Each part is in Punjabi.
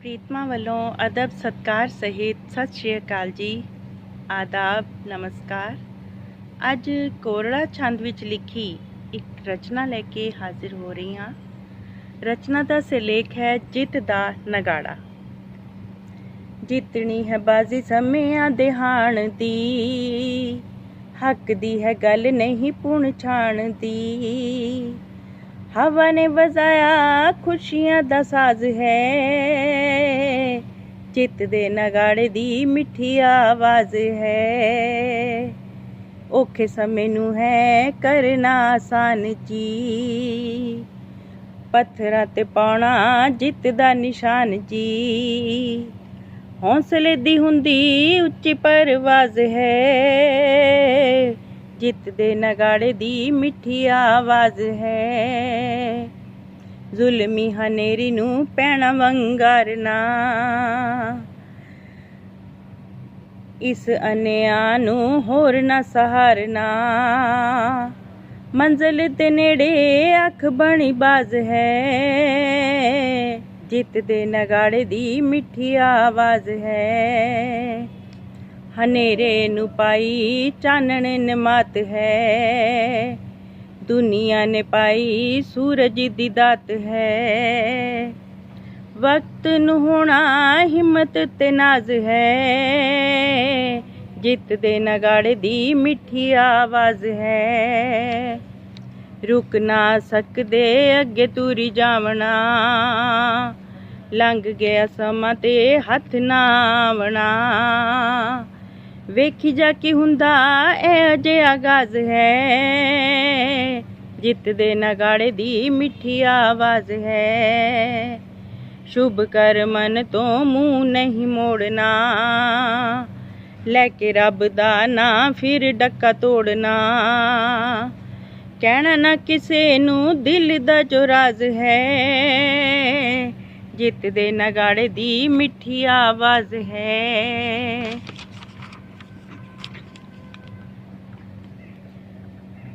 ਪ੍ਰੀਤਮਾ ਵੱਲੋਂ ਅਦਬ ਸਤਕਾਰ ਸਹਿਤ ਸਤਿ ਸ਼੍ਰੀ ਅਕਾਲ ਜੀ। ਆਦਾਬ, ਨਮਸਕਾਰ। ਅੱਜ ਕੋਰੜਾ ਛੰਦ ਵਿੱਚ ਲਿਖੀ ਇੱਕ ਰਚਨਾ ਲੈ ਕੇ ਹਾਜ਼ਰ ਹੋ ਰਹੀ ਹਾਂ। ਰਚਨਾ ਦਾ ਸਿਰਲੇਖ ਹੈ ਜਿੱਤ ਦਾ ਨਗਾੜਾ। ਜਿੱਤਣੀ ਹੈ ਬਾਜ਼ੀ ਸਮਿਆਂ ਦੇ ਹਾਣ ਦੀ ਹੱਕ ਦੀ ਹੈ ਗੱਲ ਨਹੀਂ ਪੁਣ ਛਾਣ ਦੀ। ਹਵਾ ਨੇ ਵਜਾਇਆ ਖੁਸ਼ੀਆਂ ਦਾ ਸਾਜ਼ ਹੈ। ਜਿੱਤ ਦੇ ਨਗਾੜੇ ਦੀ ਮਿੱਠੀ ਆਵਾਜ਼ ਹੈ। ਔਖੇ ਸਮੇਂ ਨੂੰ ਹੈ ਕਰਨਾ ਆਸਾਨ ਜੀ ਪੱਥਰਾਂ ਤੇ ਪਾਉਣਾ ਜਿੱਤ ਦਾ ਨਿਸ਼ਾਨ ਜੀ ਹੌਸਲੇ ਦੀ ਹੁੰਦੀ ਉੱਚੀ ਪਰਵਾਜ਼ ਹੈ। ਜਿੱਤ ਦੇ ਨਗਾੜੇ ਦੀ ਮਿੱਠੀ ਆਵਾਜ਼ ਹੈ। ਜ਼ੁਲਮੀ ਹਨੇਰੀ ਨੂੰ ਪੈਣਾ ਵੰਗਾਰਨਾ ਇਸ ਅਨਿਆਂ ਨੂੰ ਹੋਰ ਨਾ ਸਹਾਰਨਾ। ਮੰਜ਼ਲ ਦੇ ਨੇੜੇ ਅੱਖ ਬਣੀ ਬਾਜ਼ ਹੈ। ਜਿੱਤ ਦੇ ਨਗਾੜੇ ਦੀ ਮਿੱਠੀ ਆਵਾਜ਼ ਹੈ। ਹਨੇਰੇ ਨੂੰ ਪਾਈ ਚਾਨਣ ਨਿਮਤ ਹੈ। ਦੁਨੀਆ ਨੇ ਪਾਈ ਸੂਰਜ ਦੀ ਦਾਤ ਹੈ। ਵਕਤ ਨੂੰ ਹੋਣਾ ਹਿੰਮਤ ਤੇ ਨਾਜ਼ ਹੈ। ਜਿੱਤ ਦੇ ਨਗਾੜੇ ਦੀ ਮਿੱਠੀ ਆਵਾਜ਼ ਹੈ। ਰੁਕ ਨਾ ਸਕਦੇ ਅੱਗੇ ਤੁਰੀ ਜਾਵਣਾ। ਲੰਘ ਗਿਆ ਸਮਾਂ ਤੇ ਹੱਥ ਨਾ ਆਵਣਾ। ਵੇਖੀ ਜਾ ਕੀ ਹੁੰਦਾ, ਇਹ ਅਜੇ ਆਗਾਜ਼ ਹੈ। ਜਿੱਤ ਦੇ ਨਗਾੜੇ ਦੀ ਮਿੱਠੀ ਆਵਾਜ਼ ਹੈ। ਸ਼ੁਭ ਕਰ ਮਨ ਤੋਂ ਮੂੰਹ ਨਹੀਂ ਮੋੜਨਾ। ਲੈ ਕੇ ਰੱਬ ਦਾ ਨਾਂ, ਫਿਰ ਡੱਕਾ ਤੋੜਨਾ। ਕਹਿਣਾ ਨਾ ਕਿਸੇ ਨੂੰ, ਦਿਲ ਦਾ ਜੋ ਰਾਜ਼ ਹੈ। ਜਿੱਤ ਦੇ ਨਗਾੜੇ ਦੀ ਮਿੱਠੀ ਆਵਾਜ਼ ਹੈ।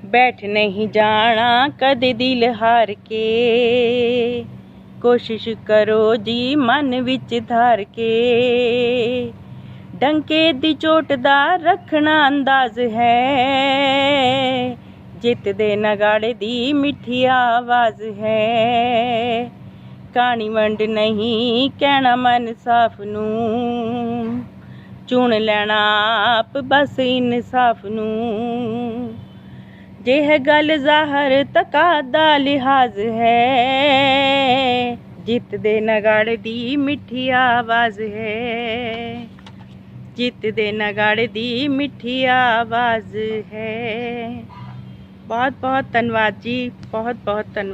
ਬੈਠ ਨਹੀਂ ਜਾਣਾ ਕਦੇ ਦਿਲ ਹਾਰ ਕੇ। ਕੋਸ਼ਿਸ਼ ਕਰੋ ਜੀ ਮਨ ਵਿੱਚ ਧਾਰ ਕੇ। ਡੰਕੇ ਦੀ ਚੋਟ ਦਾ ਰੱਖਣਾ ਅੰਦਾਜ਼ ਹੈ। ਜਿੱਤ ਦੇ ਨਗਾੜੇ ਦੀ ਮਿੱਠੀ ਆਵਾਜ਼ ਹੈ। ਕਹਾਣੀ ਵੰਡ ਨਹੀਂ ਕਹਿਣਾ ਮਨ ਸਾਫ਼ ਨੂੰ। ਚੁਣ ਲੈਣਾ ਆਪ ਬਸ ਇਨਸਾਫ ਨੂੰ। ਜੇ ਹੈ ਗੱਲ ਜ਼ਾਹਰ ਤਕਾ ਦਾ ਲਿਹਾਜ਼ ਹੈ। ਜਿੱਤ ਦੇ ਨਗਾੜੇ ਦੀ ਮਿੱਠੀ ਆਵਾਜ਼ ਹੈ। ਜਿੱਤ ਦੇ ਨਗਾੜੇ ਦੀ ਮਿੱਠੀ ਆਵਾਜ਼ ਹੈ। ਬਹੁਤ ਬਹੁਤ ਧੰਨਵਾਦ ਜੀ ਬਹੁਤ ਬਹੁਤ ਧੰਨਵਾਦ।